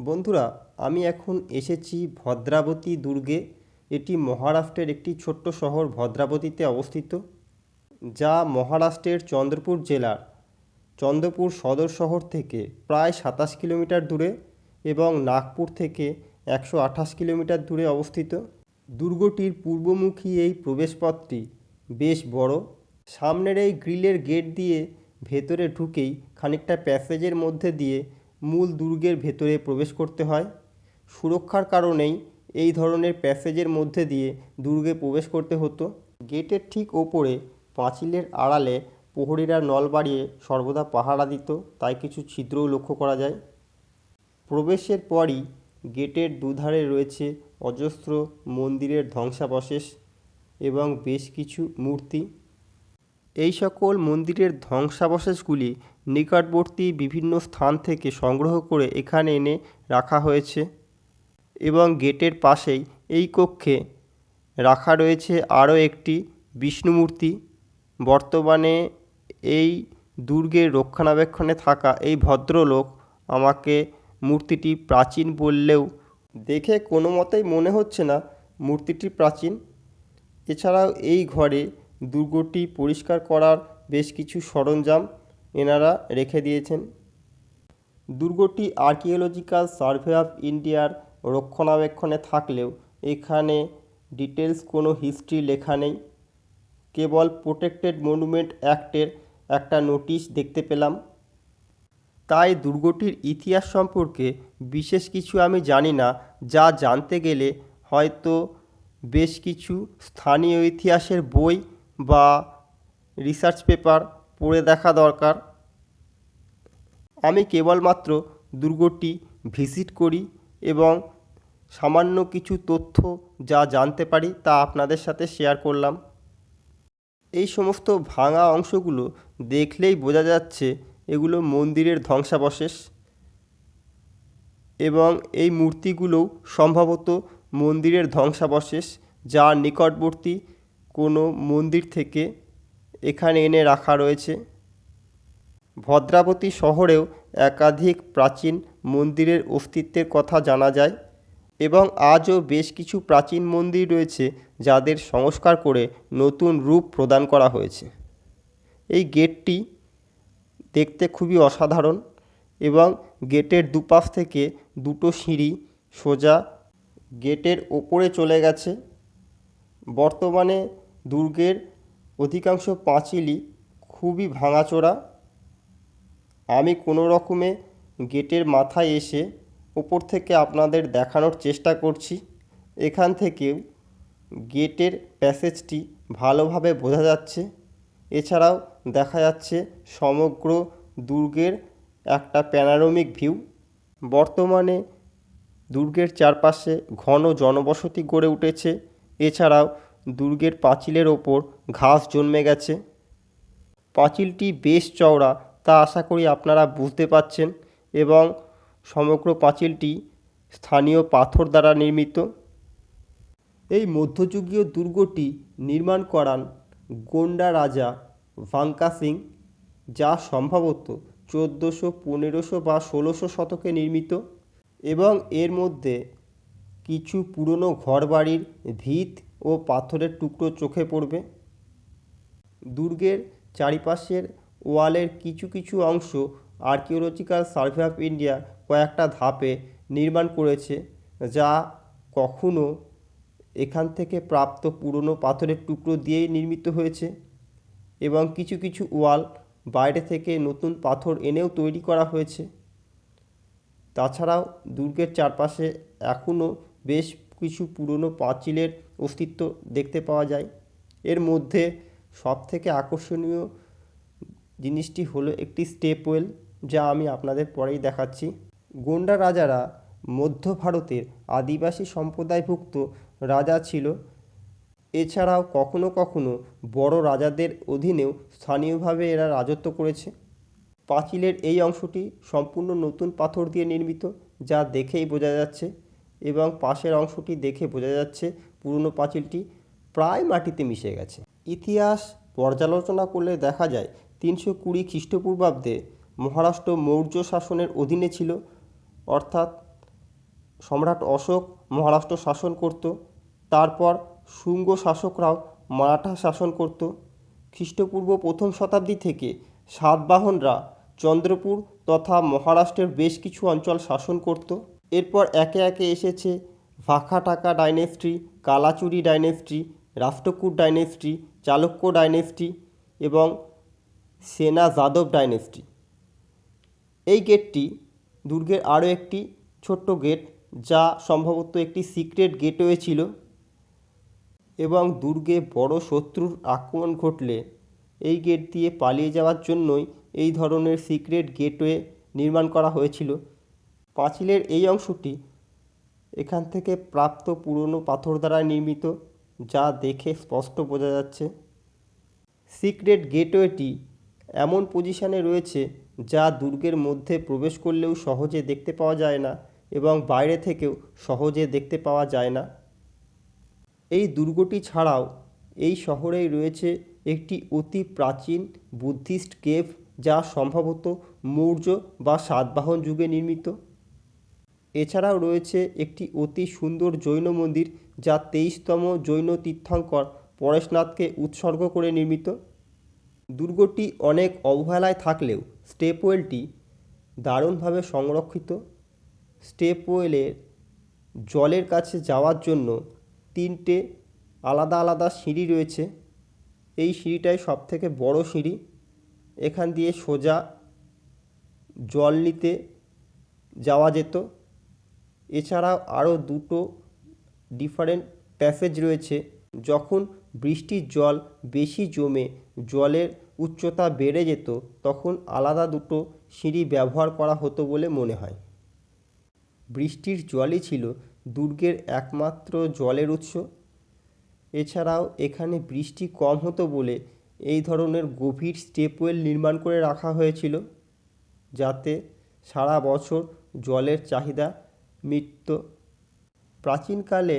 বন্ধুরা, আমি এখন এসেছি ভদ্রাবতী দুর্গে। এটি মহারাষ্ট্রের একটি ছোট্ট শহর ভদ্রাবতীতে অবস্থিত, যা মহারাষ্ট্রের চন্দ্রপুর জেলার। চন্দ্রপুর সদর শহর থেকে প্রায় সাতাশ কিলোমিটার দূরে এবং নাগপুর থেকে একশো আঠাশ কিলোমিটার দূরে অবস্থিত। দুর্গটির পূর্বমুখী এই প্রবেশপথটি বেশ বড়। সামনের এই গ্রিলের গেট দিয়ে ভেতরে ঢুকেই খানিকটা প্যাসেজের মধ্যে দিয়ে মূল দুর্গের ভেতরে প্রবেশ করতে হয়। সুরক্ষার কারণেই এই ধরনের প্যাসেজের মধ্যে দিয়ে দুর্গে প্রবেশ করতে হতো। গেটের ঠিক ওপরে পাঁচিলের আড়ালে প্রহরীরা নল বাড়িয়ে সর্বদা পাহারা দিত, তাই কিছু ছিদ্রও লক্ষ্য করা যায়। প্রবেশের পরই গেটের দুধারে রয়েছে অজস্র মন্দিরের ধ্বংসাবশেষ এবং বেশ কিছু মূর্তি। এই সকল মন্দিরের ধ্বংসাবশেষগুলি নিকটবর্তী বিভিন্ন স্থান থেকে সংগ্রহ করে এখানে এনে রাখা হয়েছে এবং গেটের পাশেই এই কক্ষে রাখা রয়েছে আরও একটি বিষ্ণু মূর্তি বর্তমানে এই দুর্গের রক্ষণাবেক্ষণে থাকা এই ভদ্রলোক আমাকে মূর্তিটি প্রাচীন বললেও দেখে কোনো মতেই মনে হচ্ছে না মূর্তিটি প্রাচীন। এছাড়াও এই ঘরে দুর্গটি পরিষ্কার করার বেশ কিছু সরঞ্জাম এনারা রেখে দিয়েছেন। দুর্গটি আর্কিওলজিক্যাল সার্ভে অফ ইন্ডিয়ার রক্ষণাবেক্ষণে থাকলেও এখানে ডিটেলস কোনো হিস্ট্রি লেখা নেই। কেবল প্রোটেক্টেড মনুমেন্ট অ্যাক্টের একটা নোটিশ দেখতে পেলাম। তাই দুর্গটির ইতিহাস সম্পর্কে বিশেষ কিছু আমি জানি না, যা জানতে গেলে হয়তো বেশ কিছু স্থানীয় ইতিহাসের বই বা রিসার্চ পেপার পড়ে দেখা দরকার। আমি কেবলমাত্র দুর্গটি ভিজিট করি এবং সামান্য কিছু তথ্য যা জানতে পারি তা আপনাদের সাথে শেয়ার করলাম। এই সমস্ত ভাঙা অংশগুলো দেখলেই বোঝা যাচ্ছে এগুলো মন্দিরের ধ্বংসাবশেষ এবং এই মূর্তিগুলোও সম্ভবত মন্দিরের ধ্বংসাবশেষ যা নিকটবর্তী কোনো মন্দির থেকে এখানে এনে রাখা রয়েছে। ভদ্রাবতী শহরেও একাধিক প্রাচীন মন্দিরের অস্তিত্বের কথা জানা যায় এবং আজও বেশ কিছু প্রাচীন মন্দির রয়েছে যাদের সংস্কার করে নতুন রূপ প্রদান করা হয়েছে। এই গেটটি দেখতে খুবই অসাধারণ এবং গেটের দুপাশ থেকে দুটো সিঁড়ি সোজা গেটের ওপরে চলে গেছে। বর্তমানে দুর্গের অধিকাংশ পাঁচিলই খুবই ভাঙাচোরা। আমি কোনো রকমে গেটের মাথায় এসে ওপর থেকে আপনাদের দেখানোর চেষ্টা করছি। এখান থেকেও গেটের প্যাসেজটি ভালোভাবে বোঝা যাচ্ছে। এছাড়াও দেখা যাচ্ছে সমগ্র দুর্গের একটা প্যানারোমিক ভিউ। বর্তমানে দুর্গের চারপাশে ঘন জনবসতি গড়ে উঠেছে। এছাড়াও দুর্গের পাঁচিলের ওপর ঘাস জন্মে গেছে। পাঁচিলটি বেশ চওড়া, তা আশা করি আপনারা বুঝতে পাচ্ছেন এবং সমগ্র পাঁচিলটি স্থানীয় পাথর দ্বারা নির্মিত। এই মধ্যযুগীয় দুর্গটি নির্মাণ করান গোন্ডা রাজা ভাঙ্কা সিং, যা সম্ভবত চোদ্দোশো, পনেরোশো বা ষোলোশো শতকে নির্মিত এবং এর মধ্যে কিছু পুরনো ঘরবাড়ির ভিত ও পাথরের টুকরো চোখে পড়বে। দুর্গের চারিপাশের ওয়ালের কিছু কিছু অংশ আর্কিওলজিক্যাল সার্ভে অফ ইন্ডিয়া কয়েকটা ধাপে নির্মাণ করেছে, যা কখনো এখান থেকে প্রাপ্ত পুরনো পাথরের টুকরো দিয়েই নির্মিত হয়েছে এবং কিছু কিছু ওয়াল বাইরে থেকে নতুন পাথর এনেও তৈরি করা হয়েছে। তাছাড়াও দুর্গের চারপাশে এখনও বেশ কিছু পুরনো পাঁচিলের অস্তিত্ব দেখতে পাওয়া যায়। এর মধ্যে সবথেকে আকর্ষণীয় জিনিসটি হলো একটি স্টেপওয়েল, যা আমি আপনাদের পরেই দেখাচ্ছি। গোন্ডা রাজারা মধ্য ভারতের আদিবাসী সম্প্রদায়ভুক্ত রাজা ছিল। এছাড়াও কখনো কখনো বড় রাজাদের অধীনেও স্থানীয়ভাবে এরা রাজত্ব করেছে। পাঁচিলের এই অংশটি সম্পূর্ণ নতুন পাথর দিয়ে নির্মিত, যা দেখেই বোঝা যাচ্ছে। এবং পাশের অংশটি দেখে বোঝা যাচ্ছে পুরনো পাঁচিলটি প্রায় মাটিতে মিশে গেছে। ইতিহাস পর্যালোচনা করলে দেখা যায়, তিনশো কুড়ি খ্রিস্টপূর্বাব্দে মহারাষ্ট্র মৌর্য শাসনের অধীনে ছিল। অর্থাৎ সম্রাট অশোক মহারাষ্ট্র শাসন করত, তারপর শুঙ্গ শাসকরাও মারাঠা শাসন করত। খ্রিস্টপূর্ব প্রথম শতাব্দী থেকে সাতবাহনরা চন্দ্রপুর তথা মহারাষ্ট্রের বেশ কিছু অঞ্চল শাসন করত। এরপর একে একে এসেছে Vakataka dynasty, Kalachuri dynasty, Rashtrakuta dynasty, Chalukya dynasty এবং সেনা যাদব ডাইনেস্টি। এই গেটটি দুর্গের আরও একটি ছোট্ট গেট যা সম্ভবত একটি সিক্রেট গেটওয়ে ছিল এবং দুর্গে বড় শত্রুর আক্রমণ ঘটলে এই গেট দিয়ে পালিয়ে যাওয়ার জন্যই এই ধরনের সিক্রেট গেটওয়ে নির্মাণ করা হয়েছিল। পাঁচিলের এই অংশটি এখান থেকে প্রাপ্ত পুরনো পাথর দ্বারা নির্মিত, যা দেখে স্পষ্ট বোঝা যাচ্ছে। সিক্রেট গেটওয়েটি এমন পজিশনে রয়েছে, যা দুর্গের মধ্যে প্রবেশ করলেও সহজে দেখতে পাওয়া যায় না এবং বাইরে থেকেও সহজে দেখতে পাওয়া যায় না। এই দুর্গটি ছাড়াও এই শহরেই রয়েছে একটি অতি প্রাচীন বুদ্ধিস্ট কেভ, যা সম্ভবত মৌর্য বা সাতবাহন যুগে নির্মিত। এছাড়াও রয়েছে একটি অতি সুন্দর জৈন মন্দির যা তেইশতম জৈন তীর্থঙ্কর পরেশনাথকে উৎসর্গ করে নির্মিত। দুর্গটি অনেক অবহেলায় থাকলেও স্টেপওয়েলটি দারুণভাবে সংরক্ষিত। স্টেপওয়েলের জলের কাছে যাওয়ার জন্য তিনটে আলাদা আলাদা সিঁড়ি রয়েছে। এই সিঁড়িটাই সবথেকে বড় সিঁড়ি। এখান দিয়ে সোজা জল নিতে যাওয়া যেত। এছাড়াও আরও দুটো ডিফারেন্ট প্যাসেজ রয়েছে, যখন বৃষ্টির জল বেশি জমে জলের উচ্চতা বেড়ে যেত, তখন আলাদা দুটো সিঁড়ি ব্যবহার করা হতো বলে মনে হয়। বৃষ্টির জলই ছিল দুর্গের একমাত্র জলের উৎস। এছাড়াও এখানে বৃষ্টি কম হতো বলে এই ধরনের গভীর স্টেপওয়েল নির্মাণ করে রাখা হয়েছিল, যাতে সারা বছর জলের চাহিদা মিটত প্রাচীনকালে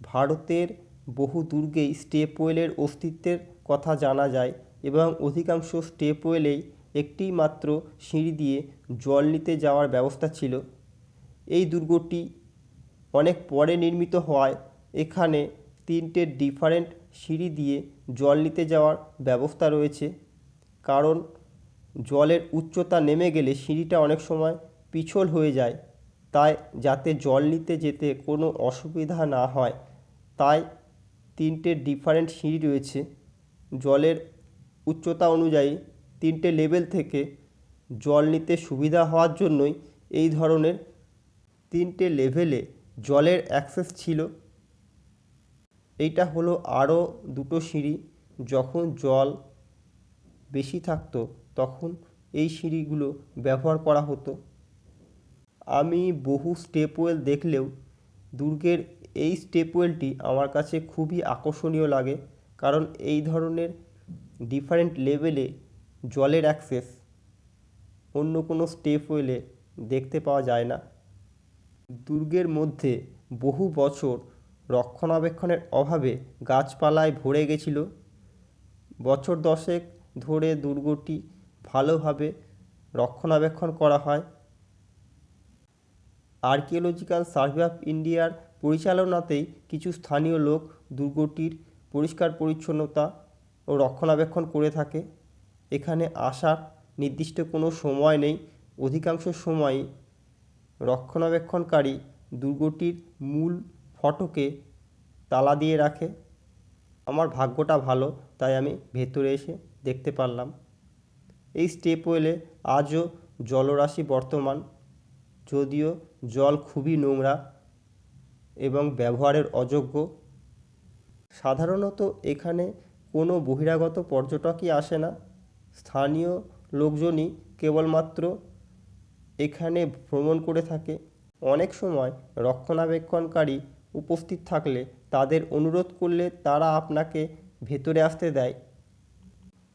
ভারতের বহু দুর্গেই স্টেপওয়েলের অস্তিত্বের কথা জানা যায় এবং অধিকাংশ স্টেপওয়েলেই একটি মাত্র সিঁড়ি দিয়ে জল নিতে যাওয়ার ব্যবস্থা ছিল। এই দুর্গটি অনেক পরে নির্মিত হওয়ায় এখানে তিনটে ডিফারেন্ট সিঁড়ি দিয়ে জল নিতে যাওয়ার ব্যবস্থা রয়েছে। কারণ জলের উচ্চতা নেমে গেলে সিঁড়িটা অনেক সময় পিছল হয়ে যায়। তাই যাতে জল নিতে যেতে কোনো অসুবিধা না হয়, তাই তিনটে ডিফারেন্ট সিঁড়ি রয়েছে। জলের উচ্চতা অনুযায়ী তিনটে লেভেল থেকে জল নিতে সুবিধা হওয়ার জন্যই এই ধরনের তিনটে লেভেলে জলের অ্যাক্সেস ছিল। এইটা হলো আরও দুটো সিঁড়ি। যখন জল বেশি থাকতো, তখন এই সিঁড়িগুলো ব্যবহার করা হতো। আমি বহু স্টেপওয়েল দেখলেও দুর্গের এই স্টেপওয়েলটি আমার কাছে খুবই আকর্ষণীয় লাগে। কারণ এই ধরনের ডিফারেন্ট লেভেলে জলের অ্যাক্সেস অন্য কোনো স্টেপওয়েলে দেখতে পাওয়া যায় না। দুর্গের মধ্যে বহু বছর রক্ষণাবেক্ষণের অভাবে গাছপালায় ভরে গেছিল। বছর দশেক ধরে দুর্গটি ভালোভাবে রক্ষণাবেক্ষণ করা হয়। আর্কিওলজিক্যাল সার্ভে অফ ইন্ডিয়ার পরিচালনাতেই কিছু স্থানীয় লোক দুর্গটির পরিষ্কার পরিচ্ছন্নতা ও রক্ষণাবেক্ষণ করে থাকে। এখানে আসার নির্দিষ্ট কোনো সময় নেই। অধিকাংশ সময়ই রক্ষণাবেক্ষণকারী দুর্গটির মূল ফটকে তালা দিয়ে রাখে। আমার ভাগ্যটা ভালো, তাই আমি ভেতরে এসে দেখতে পারলাম। এই স্টেপওয়েলে আজও জলরাশি বর্তমান। যদিও জল খুবই নোংরা এবং ব্যবহারের অযোগ্য। সাধারণত এখানে কোনো বহিরাগত পর্যটকই আসে না। স্থানীয় লোকজনই কেবলমাত্র এখানে ভ্রমণ করে থাকে। অনেক সময় রক্ষণাবেক্ষণকারী উপস্থিত থাকলে তাদের অনুরোধ করলে তারা আপনাকে ভেতরে আসতে দেয়।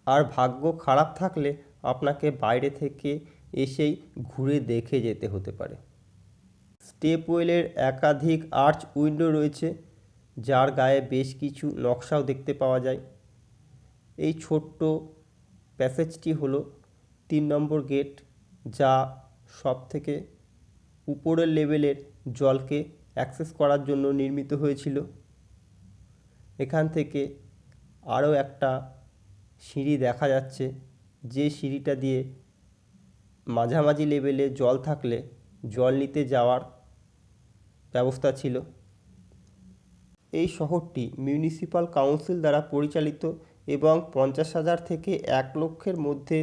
আর ভাগ্য খারাপ থাকলে আপনাকে বাইরে থেকে এসেই ঘুরে দেখে যেতে হতে পারে। স্টেপওয়েলের একাধিক আর্চ উইন্ডো রয়েছে, যার গায়ে বেশ কিছু নকশাও দেখতে পাওয়া যায়। এই ছোট্ট প্যাসেজটি হলো তিন নম্বর গেট, যা সব থেকে উপরের লেভেলের জলকে অ্যাক্সেস করার জন্য নির্মিত হয়েছিল। এখান থেকে আরও একটা সিঁড়ি দেখা যাচ্ছে, যে সিঁড়িটা দিয়ে মাঝামাঝি লেভেলে জল থাকলে জল নিতে যাওয়ার ব্যবস্থা ছিল। এই শহরটি মিউনিসিপ্যাল কাউন্সিল দ্বারা পরিচালিত এবং পঞ্চাশ হাজার থেকে এক লক্ষের মধ্যে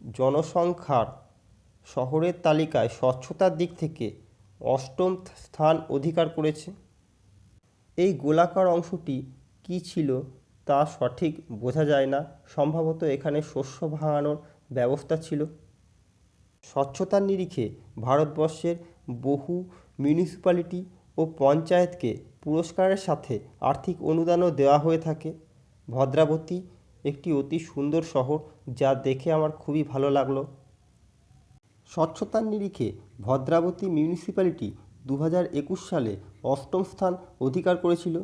জনসংখ্যার শহরের তালিকায় স্বচ্ছতার দিক থেকে অষ্টম স্থান অধিকার করেছে। এই গোলাকার অংশটি কী ছিল তা সঠিক বোঝা যায় না। সম্ভবত এখানে শস্য ভাঙানোর ব্যবস্থা ছিল। স্বচ্ছতার নিরিখে ভারতবর্ষের বহু মিউনিসিপ্যালিটি ও পঞ্চায়েতকে পুরস্কারের সাথে আর্থিক অনুদানও দেওয়া হয়ে থাকে। ভদ্রাবতী একটি অতি সুন্দর শহর যা দেখে আমার খুবই ভালো লাগল। স্বচ্ছতার নিরিখে ভদ্রাবতী মিউনিসিপ্যালিটি দু একুশ সালে অষ্টম স্থান অধিকার করেছিল।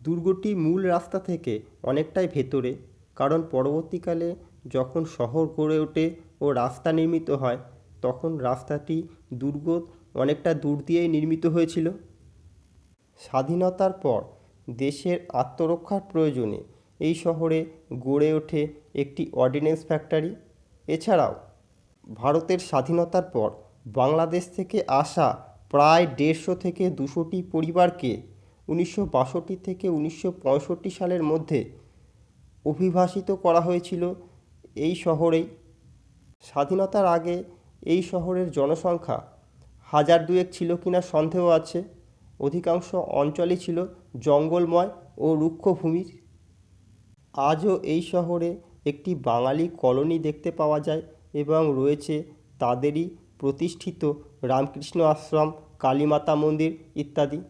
দুর্গটি মূল রাস্তা থেকে অনেকটাই ভেতরে, কারণ পরবর্তীকালে যখন শহর গড়ে ওঠে ও রাস্তা নির্মিত হয়, তখন রাস্তাটি দুর্গ অনেকটা দূর দিয়েই নির্মিত হয়েছিল। স্বাধীনতার পর দেশের আত্মরক্ষার প্রয়োজনে এই শহরে গড়ে ওঠে একটি অর্ডিন্যান্স ফ্যাক্টরি। এছাড়াও ভারতের স্বাধীনতার পর বাংলাদেশ থেকে আসা প্রায় দেড়শো থেকে দুশোটি পরিবারকে উনিশশো বাষট্টি থেকে উনিশশো পঁয়ষট্টি সালের মধ্যে অভিবাসিত করা হয়েছিল। এই শহরেই। স্বাধীনতার আগে এই শহরের জনসংখ্যা হাজার দুয়েক ছিল কিনা সন্দেহ আছে। অধিকাংশ অঞ্চলই ছিল জঙ্গলময় ও রুক্ষ ভূমির আজও এই শহরে একটি বাঙালি কলোনি দেখতে পাওয়া যায় এবং রয়েছে তাদেরই প্রতিষ্ঠিত রামকৃষ্ণ আশ্রম, কালীমাতা মন্দির ইত্যাদি।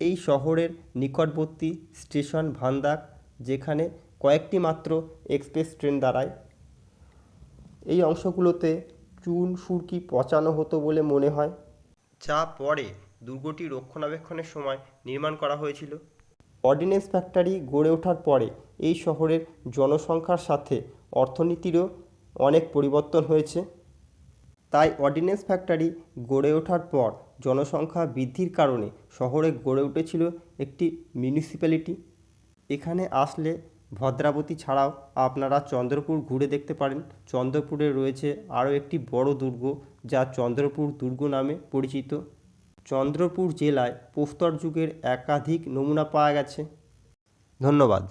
এই শহরের নিকটবর্তী স্টেশন ভান্দাক যেখানে কয়েকটি মাত্র এক্সপ্রেস ট্রেন দাঁড়ায়। এই অংশগুলোতে চুন সুরকি পচানো হতো বলে মনে হয়। যা পরে দুর্গটি রক্ষণাবেক্ষণের সময় নির্মাণ করা হয়েছিল। অর্ডিন্যান্স ফ্যাক্টরি গড়ে ওঠার পরে এই শহরের জনসংখ্যার সাথে অর্থনীতিরও অনেক পরিবর্তন হয়েছে। তাই অর্ডিন্যান্স ফ্যাক্টরি গড়ে ওঠার পর জনসংখ্যা বৃদ্ধির কারণে শহরে গড়ে উঠেছিল একটি মিউনিসিপ্যালিটি এখানে আসলে ভদ্রাবতী ছাড়াও আপনারা চন্দ্রপুর ঘুরে দেখতে পারেন। চন্দ্রপুরে রয়েছে আরও একটি বড় দুর্গ, যা চন্দ্রপুর দুর্গ নামে পরিচিত। চন্দ্রপুর জেলায় পোস্তর যুগের একাধিক নমুনা পাওয়া গেছে। ধন্যবাদ।